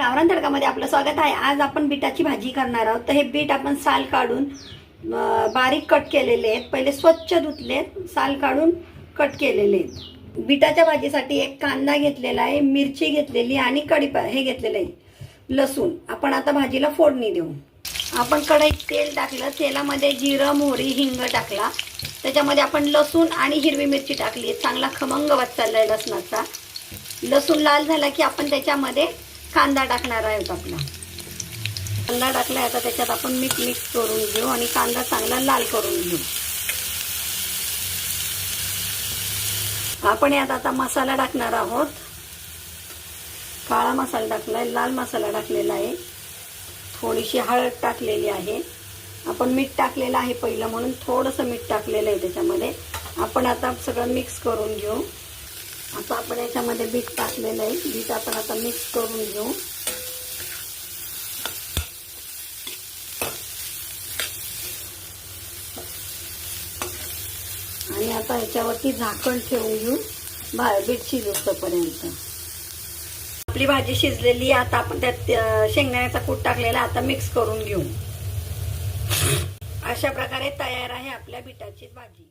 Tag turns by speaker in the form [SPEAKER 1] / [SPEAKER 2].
[SPEAKER 1] गावरान तडकामध्ये आपलं स्वागत आहे. आज आपण बीटाची भाजी करणार आहोत. तर हे बीट आपण साल काढून बारीक कट केलेले आहेत. पहिले स्वच्छ धुतले साल काढून कट केलेले आहेत. बीटाच्या भाजीसाठी एक कांदा घेतलेला आहे मिरची घेतलेली आणि कढीपा हे घेतलेलं आहे. लसूण. आपण आता भाजीला फोडणी देऊ. आपण कढईत तेल टाकलं. तेलामध्ये जिरं मोहरी हिंग टाकला. त्याच्यामध्ये आपण लसूण आणि हिरवी मिरची टाकली. चांगला खमंग वास चाललाय लसणाचा. लसूण लाल झाला की आपण त्याच्यामध्ये कांदा टाकणार आहोत आपला. कांदा टाकलाय आता त्याच्यात आपण मीठ मिक्स करून घेऊ आणि कांदा चांगला लाल करून घेऊ. आपण यात आता मसाला टाकणार आहोत. काळा मसाला टाकलाय लाल मसाला टाकलेला आहे. थोडीशी हळद टाकलेली आहे. आपण मीठ टाकलेलं आहे पहिलं म्हणून थोडंसं मीठ टाकलेलं आहे त्याच्यामध्ये. आपण आता सगळं मिक्स करून घेऊ. आता आपण याच्यामध्ये बीट टाकलेलं आहे. बीट आपण आता मिक्स करून घेऊ. आणि आता याच्यावरती झाकण ठेवून घेऊ. भा बीट शिजोपर्यंत आपली भाजी शिजलेली आहे. आता आपण त्यात शेंगदाण्याचा कूट टाकलेला आता मिक्स करून घेऊ. अशा प्रकारे तयार आहे आपल्या बिटाची भाजी.